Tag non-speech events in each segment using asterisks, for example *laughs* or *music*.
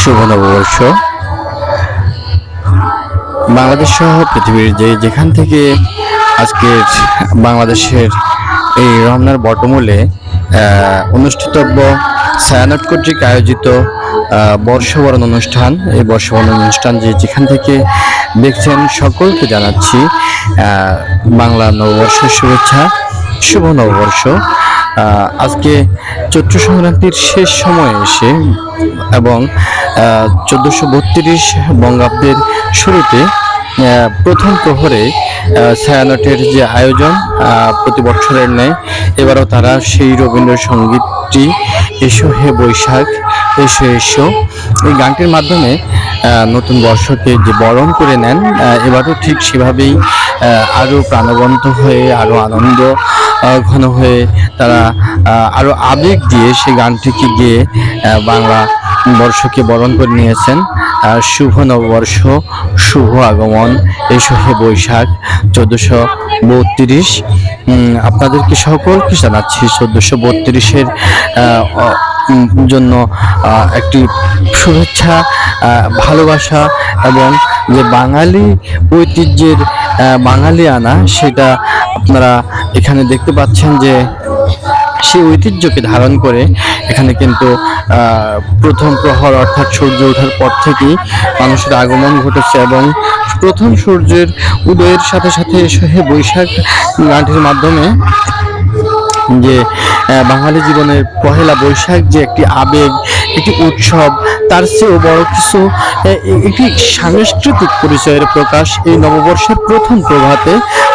শুভ নববর্ষ বাংলাদেশ সহ পৃথিবীর যে যেখান থেকে আজকের বাংলাদেশের এই রমনার বটমূলে অনুষ্ঠিতব্য ছায়ানট কর্তৃক আয়োজিত বর্ষবরণ অনুষ্ঠান। এই বর্ষবরণ অনুষ্ঠান যে যেখান থেকে দেখছেন সকলকে জানাচ্ছি বাংলা নববর্ষের শুভেচ্ছা শুভ নববর্ষ আজকে চৈত্র সংক্রান্তির শেষ সময়ে এসে এবং চোদ্দোশো বত্রিশ বঙ্গাব্দের শুরুতে প্রথম প্রহরে ছায়ানটের যে আয়োজন প্রতি বছরের ন্যায়, এবারও তারা সেই রবীন্দ্রসঙ্গীতটি, এসো হে বৈশাখ, এসো এসো। এই গানটির মাধ্যমে নতুন বর্ষকে যে বরণ করে নেন এবারও ঠিক সেভাবেই আরও প্রাণবন্ত হয়ে, আরও আনন্দ ঘন হয়ে তারা আরও আবেগ দিয়ে সেই গানটিকে গিয়ে বাংলা বর্ষকে বরণ করে নিয়েছেন। আহ, শুভ নববর্ষ শুভ আগমন এসো হে বৈশাখ চোদ্দশো বত্রিশ। আপনাদেরকে সকলকে জানাচ্ছি চোদ্দশো বত্রিশের জন্য একটি শুভেচ্ছা ভালোবাসা এবং যে বাঙালি ঐতিহ্যের বাঙালি আনা সেটা আপনারা এখানে দেখতে পাচ্ছেন যে সেই ঐতিহ্যকে ধারণ করে এখানে কিন্তু প্রথম প্রহর অর্থাৎ সূর্য ওঠার পর থেকেই মানুষের আগমন ঘটেছে এবং প্রথম সূর্যের উদয়ের সাথে সাথে এসে বৈশাখ গানটির মাধ্যমে যে বাঙালি জীবনের পহেলা বৈশাখ যে একটি আবেগ, একটি উৎসব তার চেয়েও বড় কিছু একটি সাংস্কৃতিক পরিচয়ের প্রকাশ এই নববর্ষের প্রথম প্রভাতে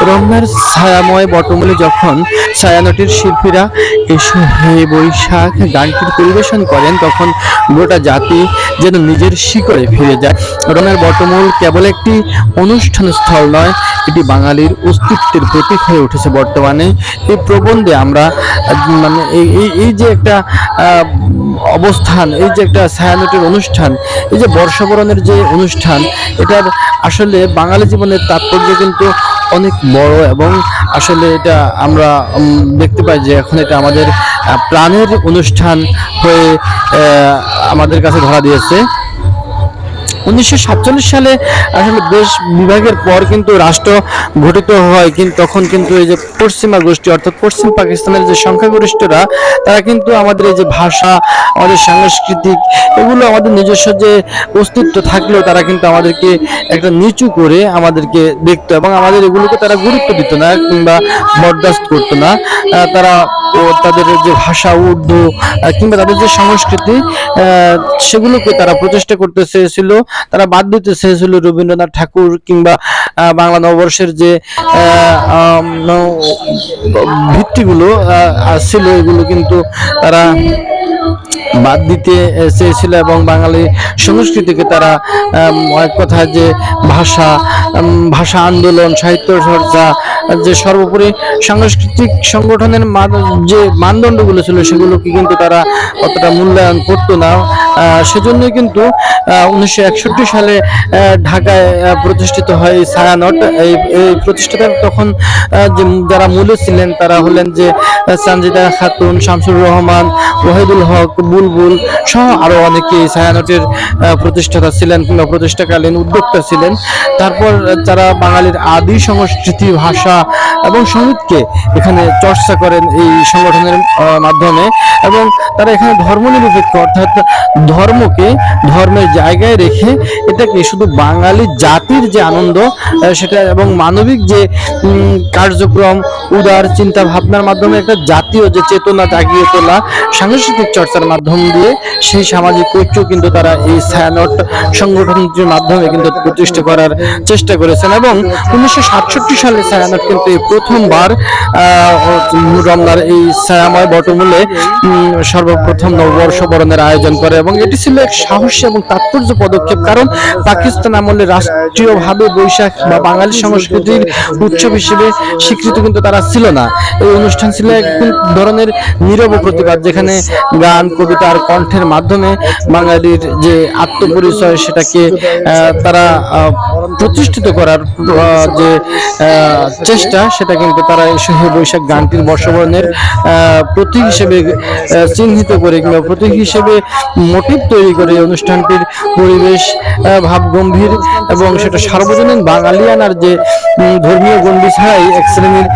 রমনার ছায়াময় বটমূলে যখন ছায়ানটের শিল্পীরা এসো হে বৈশাখ গানটির পরিবেশন করেন, তখন গোটা জাতি যেন নিজের শিকড়ে ফিরে যায়। রমনার বটমূল কেবল একটি অনুষ্ঠান স্থল নয়, এটি বাঙালির অস্তিত্বের প্রতীক হয়ে উঠেছে বর্তমানে। এই প্রবন্ধে আমরা মানে এই এই যে একটা অবস্থান, এই যে একটা ছায়ানটের অনুষ্ঠান, এই যে বর্ষবরণের যে অনুষ্ঠান, এটার আসলে বাঙালি জীবনের তাৎপর্য কিন্তু অনেক বড় এবং আসলে এটা আমরা দেখতে পাই যে এখন এটা আমাদের প্রাণের অনুষ্ঠান হয়ে আমাদের কাছে ধরা দিয়েছে। উনিশশো সাতচল্লিশ সালে আসলে দেশ বিভাগের পর কিন্তু রাষ্ট্র গঠিত হয় কিন্তু তখন কিন্তু এই যে পশ্চিমা গোষ্ঠী, অর্থাৎ পশ্চিম পাকিস্তানের যে সংখ্যাগরিষ্ঠরা, তারা কিন্তু আমাদের এই যে ভাষা, আমাদের সাংস্কৃতিক, এগুলো আমাদের নিজস্ব যে অস্তিত্ব থাকলেও তারা কিন্তু আমাদেরকে একটা নিচু করে আমাদেরকে দেখতো এবং আমাদের এগুলোকে তারা গুরুত্ব দিত না, কিংবা বরদাস্ত করতো না। তারা তাদের যে ভাষা, উর্দু কিংবা তাদের যে সংস্কৃতি সেগুলোকে তারা প্রচেষ্টা করতে চেয়েছিল। তারা বাদ দিতে চেয়েছিল রবীন্দ্রনাথ ঠাকুর কিংবা বাংলা নববর্ষের যে ভিত্তিগুলো ছিল এগুলো কিন্তু তারা বাদ দিতে চেয়েছিল এবং বাঙালি সংস্কৃতিকে তারা এক কথা যে ভাষা ভাষা আন্দোলন, সাহিত্য চর্চা যে সর্বোপরি সাংস্কৃতিক সংগঠনের যে মানদণ্ডগুলো ছিল সেগুলোকে কিন্তু তারা অতটা মূল্যায়ন করতো না। সেজন্যই কিন্তু উনিশশো একষট্টি সালে ঢাকায় প্রতিষ্ঠিত হয় ছায়ানট। এই এই প্রতিষ্ঠাতা তখন যে যারা মূলে ছিলেন তারা হলেন যে সানজিদা খাতুন, শামসুর রহমান, ওয়াহিদুল হক, বুলবুল সহ আরও অনেকে ছায়ানটের প্রতিষ্ঠাতা ছিলেন কিংবা প্রতিষ্ঠাকালীন উদ্যোক্তা ছিলেন। তারপর যারা বাঙালির আদি সংস্কৃতি, ভাষা এবং সঙ্গীতকে এখানে চর্চা করেন এই সংগঠনের মাধ্যমে এবং তারা এখানে ধর্মনিরপেক্ষ অর্থাৎ ধর্মকে ধর্মের জায়গায় রেখে এটাকে শুধু বাঙালি জাতির যে আনন্দ সেটা এবং মানবিক যে কার্যক্রম, উদার চিন্তা ভাবনার মাধ্যমে একটা জাতীয় যে চেতনা জাগিয়ে তোলা সাংস্কৃতিক চর্চার মাধ্যম দিয়ে সেই সামাজিক ঐক্য কিন্তু তারা এই ছায়ানট সংগঠনটির মাধ্যমে কিন্তু প্রতিষ্ঠা করার চেষ্টা করেছেন এবং উনিশশো সাত সাতষট্টি সালে ছায়ানট কিন্তু প্রথমবার রমনার এই ছায়াময় বটমূলে সর্বপ্রথম নববর্ষ বরণের আয়োজন করে এবং এটি ছিল এক সাহসী এবং তাৎপর্য পদক্ষেপ। কারণ পাকিস্তান আমলে রাষ্ট্রীয়ভাবে বৈশাখ বা বাঙালি সংস্কৃতির উৎসব হিসেবে স্বীকৃতি কিন্তু তারা ছিল না। এই অনুষ্ঠান ছিল এক ধরনের নীরব প্রতিবাদ, যেখানে গান, কবিতা আর কণ্ঠের মাধ্যমে বাঙালির যে আত্মপরিচয় সেটাকে তারা প্রতিষ্ঠিত করার যে চেষ্টা, সেটা কিন্তু তারা শহীদ বৈশাখ গানটির বর্ষবরণের প্রতীক হিসেবে চিহ্নিত করে কিংবা প্রতীক হিসেবে মোটিভ তৈরি করে অনুষ্ঠানটির পরিবেশ ভাবগম্ভীর এবং সেটা সার্বজনীন বাঙালিয়ানার যে ধর্মীয় গণ্ডি ছাড়াই এক শ্রেণির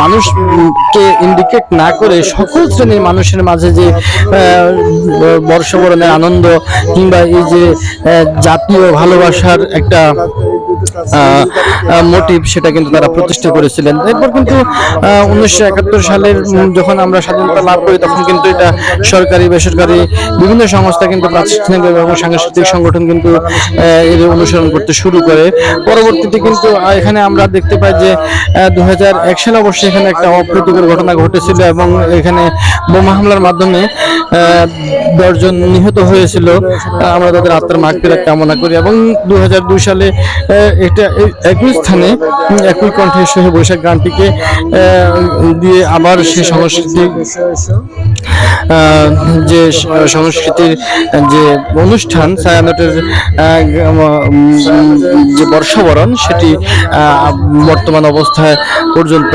মানুষকে ইন্ডিকেট না করে সকল শ্রেণির মানুষের মাঝে যে বর্ষবরণের আনন্দ কিংবা এই যে জাতীয় ভালোবাসার একটা মোটিভ সেটা কিন্তু তারা প্রতিষ্ঠা করেছিলেন। এরপর কিন্তু উনিশশো একাত্তর সালের যখন আমরা স্বাধীনতা লাভ করি, তখন কিন্তু এটা সরকারি, বেসরকারি বিভিন্ন সংস্থা কিন্তু প্রাতিষ্ঠানিক এবং সাংস্কৃতিক সংগঠন কিন্তু এর অনুসরণ করতে শুরু করে। পরবর্তীতে কিন্তু এখানে আমরা দেখতে পাই যে দু এক সালে অবশ্যই এখানে একটা অপ্রীতিকর ঘটনা ঘটেছিল এবং এখানে বোমা হামলার মাধ্যমে দশজন নিহত হয়েছিল। আমরা তাদের আত্মার মাগফিরাত কামনা করি এবং দু হাজার দুই সালে এটা একই স্থানে, একই কণ্ঠে সহে বৈশাখ গানটিকে দিয়ে আবার সেই সংস্কৃতি যে সংস্কৃতির যে অনুষ্ঠান, ছায়ানটের যে বর্ষবরণ, সেটি বর্তমান অবস্থায় পর্যন্ত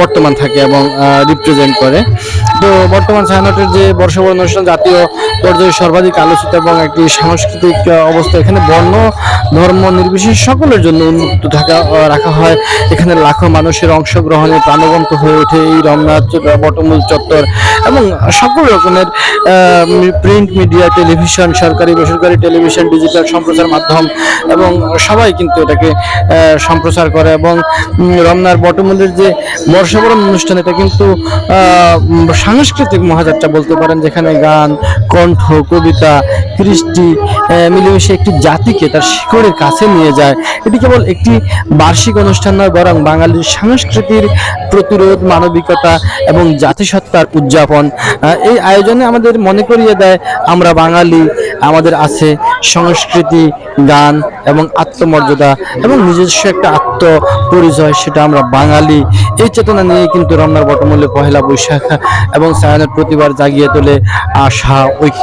বর্তমান থাকে এবং রিপ্রেজেন্ট করে। তো বর্তমান ছায়ানটের যে বর্ষবরণ অনুষ্ঠান, জাতীয় পর্যায়ে সর্বাধিক আলোচিত এবং একটি সাংস্কৃতিক অবস্থা এখানে বর্ণ, ধর্ম নির্বিশেষে সকলের জন্য উন্মুক্ত থাকা রাখা হয়। এখানে লাখো মানুষের অংশগ্রহণে প্রাণবন্ত হয়ে ওঠে এই রমনাথ বটমূল চত্বর এবং সকল রকমের প্রিন্ট মিডিয়া টেলিভিশন সরকারি, বেসরকারি টেলিভিশন ডিজিটাল সম্প্রচার মাধ্যম এবং সবাই কিন্তু এটাকে সম্প্রচার করে এবং রমনার বটমূলের যে বর্ষবরণ অনুষ্ঠান, এটা কিন্তু সাংস্কৃতিক মহাযাত্রা বলতে পারেন, যেখানে গান কণ্ঠ কবিতা, কৃষ্টি মিলেমিশে একটি জাতিকে তার শিকড়ের কাছে নিয়ে যায়। এটি কেবল একটি বার্ষিক অনুষ্ঠান নয়, বরং বাঙালির সংস্কৃতির প্রতিরোধ, মানবিকতা এবং জাতিসত্তার উদযাপন। এই আয়োজনে আমাদের মনে করিয়ে দেয়, আমরা বাঙালি, আমাদের আছে সংস্কৃতি, গান এবং আত্মমর্যাদা এবং নিজস্ব একটা আত্ম পরিচয় সেটা আমরা বাঙালি। এই চেতনা নিয়ে কিন্তু রমনার বটমূল্যে পহেলা বৈশাখ এবং সায়নের প্রতিবার জাগিয়ে তোলে আশা, ঐক্য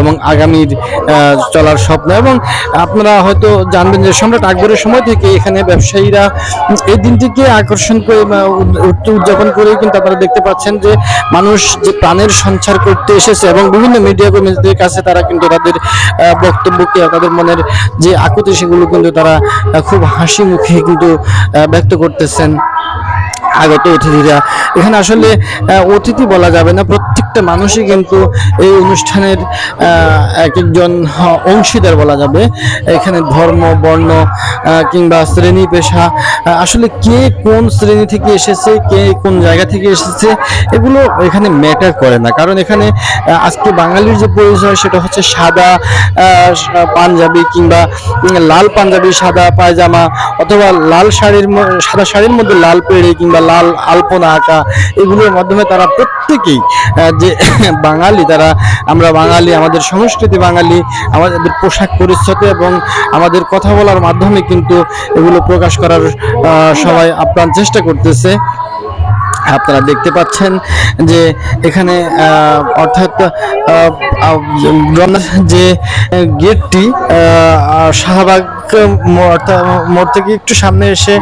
এবং আগামীর চলার স্বপ্ন। এবং আপনারা হয়তো জানবেন যে সম্রাট আকবরের সময় থেকে এখানে ব্যবসায়ীরা এই দিনটিকে আকর্ষণ করে উদযাপন করে কিন্তু আপনারা দেখতে পাচ্ছেন যে মানুষ যে প্রাণের সঞ্চার করতে এসেছে এবং বিভিন্ন মিডিয়া কর্মীদের কাছে তারা কিন্তু তাদের বক্তব্যকে তাদের মনের যে আকুতি সেগুলো কিন্তু তারা খুব হাসি মুখে কিন্তু ব্যক্ত করতেছেন। আগত অতিথিরা। এখানে আসলে অতিথি বলা যাবে না, প্রত্যেকটা মানুষই কিন্তু এই অনুষ্ঠানের এক একজন অংশীদার বলা যাবে। এখানে ধর্ম, বর্ণ কিংবা শ্রেণি, পেশা আসলে কে কোন শ্রেণি থেকে এসেছে, কে কোন জায়গা থেকে এসেছে, এগুলো এখানে ম্যাটার করে না। কারণ এখানে আজকে বাঙালির যে পরিচয়, সেটা হচ্ছে সাদা পাঞ্জাবি কিংবা লাল পাঞ্জাবি, সাদা পায়জামা অথবা লাল শাড়ির সাদা শাড়ির মধ্যে লাল পেড়ে কিংবা লাল আলপনা আঁকা, এগুলোর মাধ্যমে তারা প্রত্যেকেই যে *laughs* বাঙালি, তারা, আমরা বাঙালি, আমাদের সংস্কৃতি বাঙালি, আমাদের পোশাক পরিচ্ছদ এবং আমাদের কথা বলার মাধ্যমে কিন্তু এগুলো প্রকাশ করার সবাই আপ্রাণ চেষ্টা করতেছে। আপনারা দেখতে পাচ্ছেন যে এখানে অর্থাৎ যে গেটটি শাহবাগ মোড় থেকে একটু সামনে এসে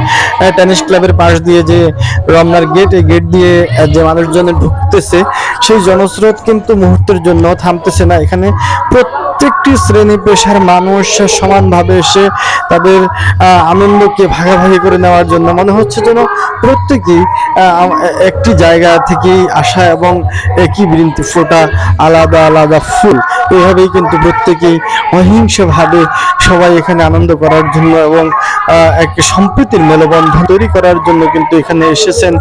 টেনিস ক্লাবের পাশ দিয়ে যে রমনার গেট, এই গেট দিয়ে যে মানুষজন ঢুকতেছে, সেই জনস্রোত কিন্তু মুহূর্তের জন্য থামতেছে না। এখানে প্রত্যেকটি শ্রেণি পেশার মানুষ সমানভাবে এসে তাদের আনন্দকে ভাগাভাগি করে নেওয়ার জন্য মনে হচ্ছে যেন প্রত্যেকেই একটি জায়গা থেকেই আসা এবং একই বৃন্তি ফোটা আলাদা আলাদা ফুল। এইভাবেই কিন্তু প্রত্যেকেই অহিংসভাবে সবাই এখানে আনন্দ করার জন্য এবং এক সম্প্রীতির মেলবন্ধন তৈরি করার জন্য কিন্তু এখানে এসেছেন।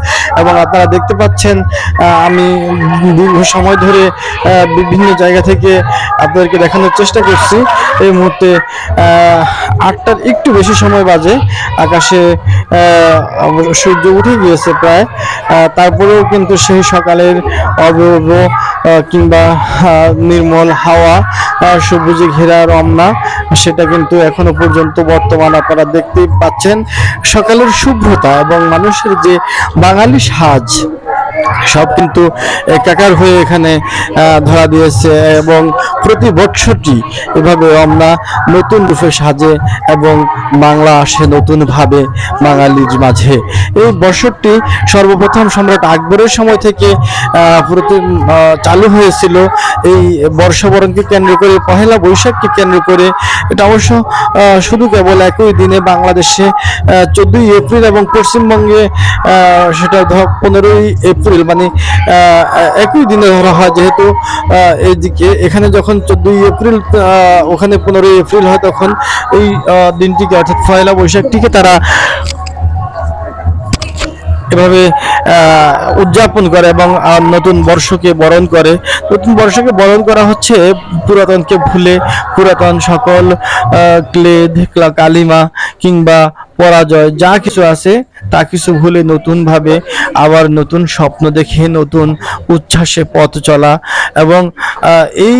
এবং আপনারা দেখতে পাচ্ছেন আমি দীর্ঘ সময় ধরে বিভিন্ন জায়গা থেকে আপনাদেরকে দেখানোর চেষ্টা করছি। এই মুহূর্তে আটটার একটু বেশি সময় বাজে। আকাশে সূর্য উঠে গিয়েছে প্রায়। তারপরেও কিন্তু সেই সকালের অবব কিংবা নির্মল হাওয়া সবুজে ঘেরা রমনা, সেটা কিন্তু এখনও পর্যন্ত বর্তমান আপনারা দেখতেই পাচ্ছেন। সকালের শুভ্রতা এবং মানুষের যে বাঙালি সাজ সব কিন্তু একাকার হয়ে এখানে ধরা দিয়েছে এবং প্রতি বৎসরটি এভাবে আমরা নতুন রূপে সাজে এবং বাংলা আসে নতুনভাবে বাঙালির মাঝে। এই বৎসরটি সর্বপ্রথম সম্রাট আকবরের সময় থেকে প্রতি চালু হয়েছিল। এই বর্ষবরণকে কেন্দ্র করে, পহেলা বৈশাখকে কেন্দ্র করে। এটা অবশ্য শুধু কেবল একই দিনে বাংলাদেশে চোদ্দই এপ্রিল এবং পশ্চিমবঙ্গে সেটা ধর, পনেরোই এপ্রিল মানে একই দিনে ধরা হয় যেহেতু আহ, এইদিকে এখানে যখন চোদ্দই এপ্রিল ওখানে পনেরোই এপ্রিল হয় তখন এই দিনটিকে অর্থাৎ পয়লা বৈশাখটিকে তারা এভাবে উদযাপন করে এবং নতুন বর্ষকে বরণ করে। নতুন বর্ষকে বরণ করা হচ্ছে পুরাতনকে ভুলে পুরাতন সকল ক্লেদ কালিমা কিংবা পরাজয় যা কিছু আছে তা কিছু ভুলে নতুনভাবে আবার নতুন স্বপ্ন দেখে, নতুন উচ্ছ্বাসে পথ চলা এবং এই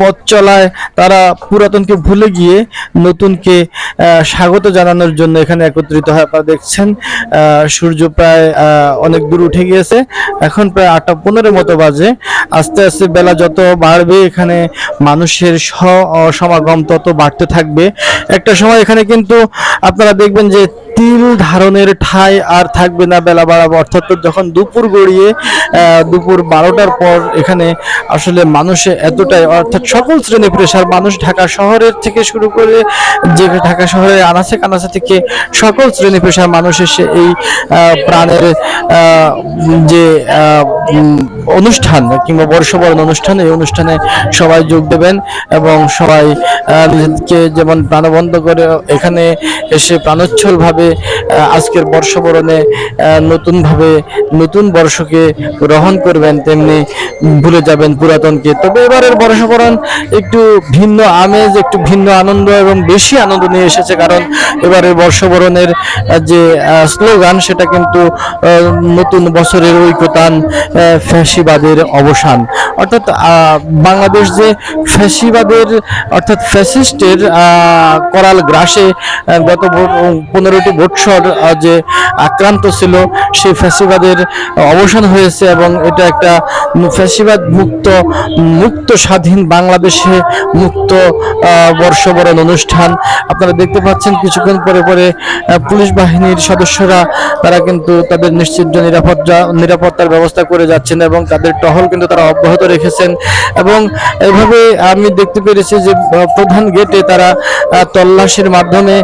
পথ চলায় তারা পুরাতনকে ভুলে গিয়ে নতুনকে স্বাগত জানানোর জন্য এখানে একত্রিত হয়। আপনারা দেখছেন সূর্য প্রায় অনেক দূর উঠে গিয়েছে। এখন প্রায় আটটা পনেরো মতো বাজে। আস্তে আস্তে বেলা যত বাড়বে, এখানে মানুষের সমাগম তত বাড়তে থাকবে। একটা সময় এখানে কিন্তু আপনারা দেখবেন যে তিল ধারণের ঠাঁই আর থাকবে না বেলা বাড়াবো। অর্থাৎ যখন দুপুর গড়িয়ে দুপুর বারোটার পর এখানে আসলে মানুষে এতটাই, অর্থাৎ সকল শ্রেণি পেশার মানুষ ঢাকা শহরের থেকে শুরু করে যে ঢাকা শহরের আনাচে কানাচে থেকে সকল শ্রেণি পেশার মানুষ এসে এই প্রাণের যে অনুষ্ঠান কিংবা বর্ষবরণ অনুষ্ঠান এই অনুষ্ঠানে সবাই যোগ দেবেন এবং সবাই নিজেকে যেমন প্রাণবন্ধ করে এখানে এসে প্রাণোচ্ছল ভাবে আজকের বর্ষবরণে নতুনভাবে নতুন বর্ষকে গ্রহণ করবেন তেমনি ভুলে যাবেন পুরাতনকে। তবে এবারের বর্ষবরণ একটু ভিন্ন আমেজ একটু ভিন্ন আনন্দ এবং বেশি আনন্দ নিয়ে এসেছে কারণ এবারের বর্ষবরণের যে স্লোগান সেটা কিন্তু নতুন বছরের ঐকতান আহ, ফ্যাসিবাদের অবসান। অর্থাৎ বাংলাদেশ যে ফ্যাসিবাদের, অর্থাৎ ফ্যাসিস্টের করাল গ্রাসে গত পনেরোটি বৎসর যে আক্রান্ত ছিল, সেই ফ্যাসিবাদের অবসান হয়েছে এবং এটা একটা ফ্যাসিবাদ মুক্ত মুক্ত স্বাধীন বাংলাদেশে মুক্ত বর্ষবরণ অনুষ্ঠান। আপনারা দেখতে পাচ্ছেন কিছুক্ষণ পরে পরে পুলিশ বাহিনীর সদস্যরা, তারা কিন্তু তাদের নিশ্চিত নিরাপত্তা, নিরাপত্তার ব্যবস্থা করে যাচ্ছেন এবং তাদের টহল কিন্তু তারা অব্যাহত রেখেছেন। এবং এভাবে আমি দেখতে পেরেছি যে প্রধান গেটে তারা তল্লাশির মাধ্যমে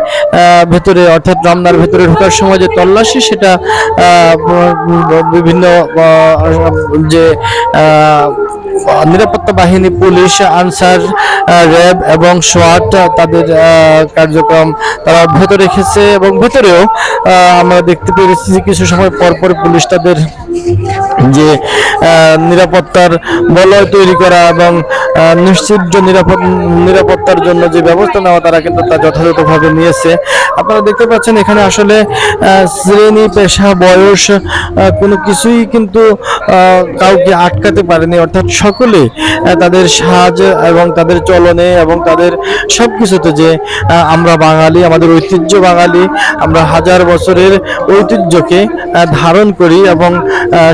ভেতরে অর্থাৎ রমনার ভেতরে ঢোকার সময় যে তল্লাশি, সেটা বিভিন্ন যে নিরাপত্তা বাহিনী, পুলিশ, আনসার র্যাব এবং সোয়াট, তাদের কার্যক্রম তারা অব্যাহত রেখেছে এবং ভেতরেও আমরা দেখতে পেরেছি কিছু সময় পর পর পুলিশ তাদের যে নিরাপত্তার বলয় তৈরি করা এবং নিশ্চিত নিরাপদ, নিরাপত্তার জন্য যে ব্যবস্থা নেওয়া তারা কিন্তু তা যথাযথভাবে নিয়েছে। আপনারা দেখতে পাচ্ছেন এখানে আসলে শ্রেণি, পেশা, বয়স কোনো কিছুই কিন্তু কাউকে আটকাতে পারেনি। অর্থাৎ সকলে তাদের সাজ এবং তাদের চলনে এবং তাদের সব কিছুতে যে আমরা বাঙালি, আমাদের ঐতিহ্য বাঙালি, আমরা হাজার বছরের ঐতিহ্যকে ধারণ করি এবং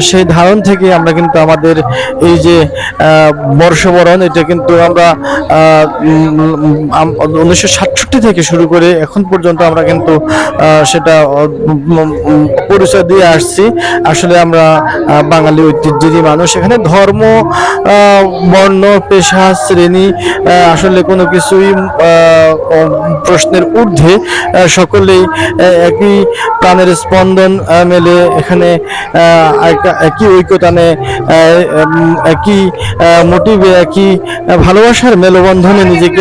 সেই ধারণ থেকে আমরা কিন্তু আমাদের এই যে বর্ষবরণ, এটা কিন্তু আমরা উনিশশো সাতষট্টি থেকে শুরু করে এখন পর্যন্ত আমরা কিন্তু সেটা পরিচয় দিয়ে আসছি। আসলে আমরা বাঙালি ঐতিহ্যেরই মানুষ। এখানে ধর্ম বর্ণ, পেশা, শ্রেণি আসলে কোনো কিছুই প্রশ্নের ঊর্ধ্বে সকলেই একই প্রাণের স্পন্দন মেলে এখানে এক- একই ঐক্যতানে একই মোটিভে একই ভালোবাসার মেলবন্ধনে নিজেকে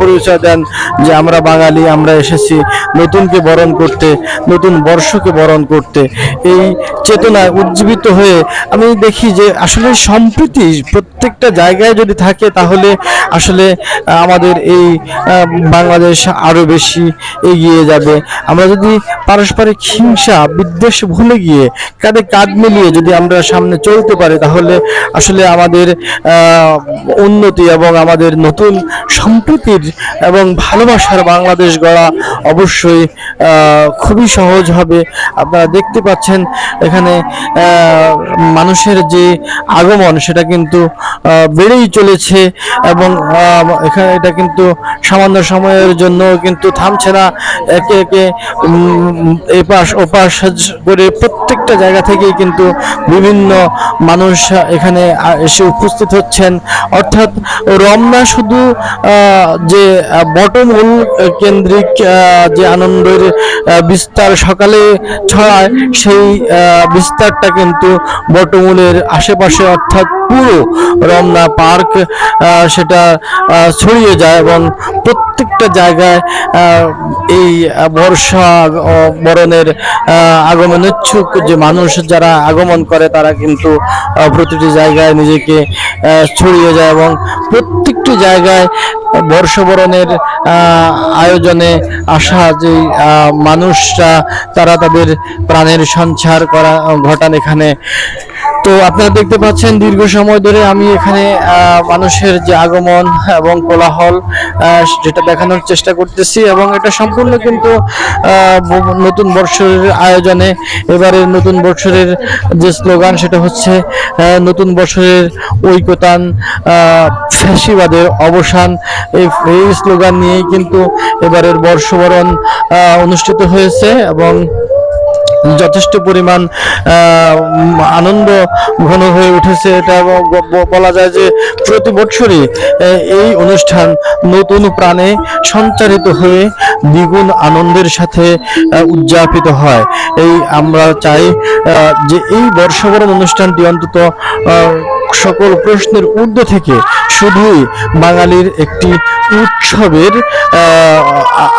পরিচয় দেন যে আমরা বাঙালি, আমরা এসেছি নতুনকে বরণ করতে, নতুন বর্ষকে বরণ করতে। এই চেতনায় উজ্জীবিত হয়ে আমি দেখি যে আসলে সম্প্রীতি প্রত্যেকটা জায়গায় যদি থাকে তাহলে আসলে আমাদের এই বাংলাদেশ আরও বেশি এগিয়ে যাবে। আমরা যদি পারস্পরিক হিংসা, বিদ্বেষ ভুলে গিয়ে কাঁধে কাঁধ মিলিয়ে যদি আমরা সামনে চলতে পারি, তাহলে আসলে আমাদের উন্নতি এবং আমাদের নতুন সম্প্রীতির এবং ভালোবাসার বাংলাদেশ গড়া অবশ্যই খুবই সহজ হবে। আপনারা দেখতে পাচ্ছেন এখানে মানুষের যে আগমন সেটা কিন্তু বেড়েই চলেছে এবং এখানে এটা কিন্তু সামান্য সময়ের জন্য কিন্তু থামছে না। একে একে এপাশ, ওপাশ করে প্রত্যেকটা জায়গা থেকেই কিন্তু বিভিন্ন মানুষ এখানে এসে উপস্থিত হচ্ছেন। অর্থাৎ রমনা শুধু যে বটমূল কেন্দ্রিক যে আনন্দের বিস্তার সকালে ছড়ায়, সেই বিস্তারটা কিন্তু বটমূলের আশেপাশে অর্থাৎ পুরো রমনা পার্ক সেটা ছড়িয়ে যায় এবং প্রত্যেকটা জায়গায় এই বর্ষা বরণের আহ, আগমন ইচ্ছুক যে মানুষ যারা আগমন করে তারা কিন্তু প্রতিটি জায়গায় নিজেকে ছড়িয়ে যায় এবং প্রত্যেকটি জায়গায় বর্ষবরণের আয়োজনে আসা যে মানুষরা তারা তাদের প্রাণের সঞ্চার করা ঘটান এখানে। তো আপনারা দেখতে পাচ্ছেন দীর্ঘ সময় ধরে আমি এখানে মানুষের যে আগমন এবং কোলাহল যেটা দেখানোর চেষ্টা করতেছি এবং এটা সম্পূর্ণ কিন্তু নতুন বর্ষের আয়োজনে। এবারের নতুন বছরের যে স্লোগান সেটা হচ্ছে নতুন বছরের ঐকতান ফ্যাসিবাদের অবসান। এই স্লোগান নিয়েই কিন্তু এবারের বর্ষবরণ অনুষ্ঠিত হয়েছে এবং যথেষ্ট পরিমাণ আনন্দ ঘন হয়ে উঠেছে। এটা বলা যায় যে প্রতি বছরই এই অনুষ্ঠান নতুন প্রাণে সঞ্চারিত হয়ে দ্বিগুণ আনন্দের সাথে উদযাপিত হয়। এই আমরা চাই যে এই বর্ষবরণ অনুষ্ঠানটি অন্তত সকল প্রশ্নের ঊর্ধ্ব থেকে শুধুই বাঙালির একটি উৎসবের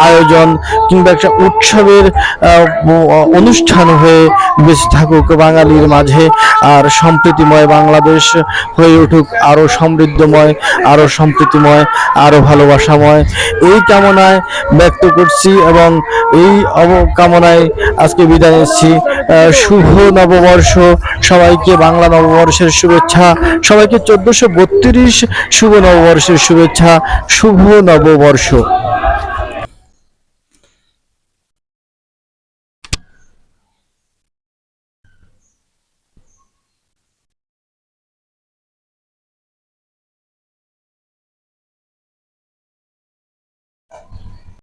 আয়োজন কিংবা একটা উৎসবের অনুষ্ঠান হয়ে বেঁচে থাকুক বাঙালির মাঝে। আর সম্প্রীতিময় বাংলাদেশ হয়ে উঠুক আরও সমৃদ্ধময় আরও সম্প্রীতিময় আরও ভালোবাসাময়। এই কামনায় ব্যক্ত করছি এবং এই অবকামনায় আজকে বিদায় নিচ্ছি। শুভ নববর্ষ। সবাইকে বাংলা নববর্ষের শুভেচ্ছা। সবাইকে চোদ্দশো বত্রিশ শুভ নববর্ষের শুভেচ্ছা। শুভ নববর্ষ।